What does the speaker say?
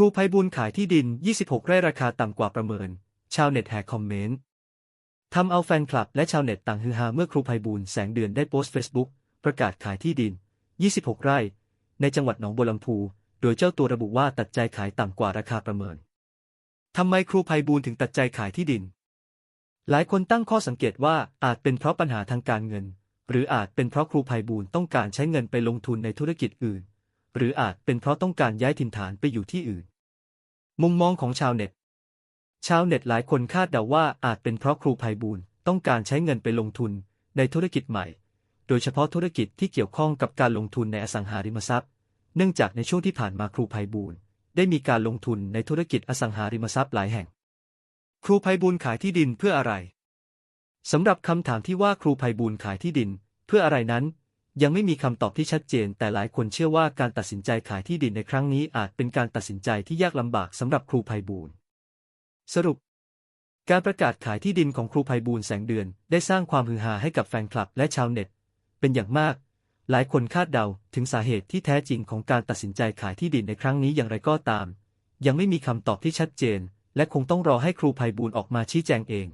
รูไพบุญขายที่ดิน 26 ไร่ราคาต่ำกว่าประเมิน ชาวเน็ตแห่คอมเมนต์ทำเอาแฟนคลับและชาวเน็ตต่างฮือฮาเมื่อครูไพบูลแสงเดือนได้โพสต์เฟซบุ๊กประกาศขายที่ดิน 26 ไร่ ในจังหวัดหนองบัวลำพู โดยเจ้าตัวระบุว่าตัดใจขายต่ำกว่าราคาประเมินทำไมครูไพบูลถึงตัดใจขายที่ดิน หลายคนตั้งข้อสังเกตว่าอาจเป็นเพราะปัญหาทางการเงิน หรืออาจเป็นเพราะครูไพบูลต้องการใช้เงินไปลงทุนในธุรกิจอื่น หรืออาจเป็นเพราะต้องการย้ายถิ่นฐานไปอยู่ที่อื่น มุมมองของชาวเน็ต ชาวเน็ตหลายคนคาดเดาว่าอาจเป็นเพราะครูไพบูลต้องการใช้เงินไปลงทุนในธุรกิจใหม่ โดยเฉพาะธุรกิจที่เกี่ยวข้องกับการลงทุนในอสังหาริมทรัพย์ เนื่องจากในช่วงที่ผ่านมาครูไพบูลได้มีการลงทุนในธุรกิจอสังหาริมทรัพย์หลายแห่ง ครูไพบูลขายที่ดินเพื่ออะไรสำหรับคำถามที่ว่าครูไพบูลขายที่ดิน เพื่ออะไรนั้น ยังไม่มีคำตอบที่ชัดเจน แต่หลายคนเชื่อว่าการตัดสินใจขายที่ดินในครั้งนี้อาจเป็นการตัดสินใจที่ยากลำบากสำหรับครูไพบูลย์สรุป การประกาศขายที่ดินของครูไพบูลย์แสงเดือน ได้สร้างความฮือฮาให้กับแฟนคลับและชาวเน็ต เป็นอย่างมาก หลายคนคาดเดาถึงสาเหตุที่แท้จริงของการตัดสินใจขายที่ดินในครั้งนี้อย่างไรก็ตาม ยังไม่มีคำตอบที่ชัดเจน และคงต้องรอให้ครูไพบูลย์ออกมาชี้แจงเอง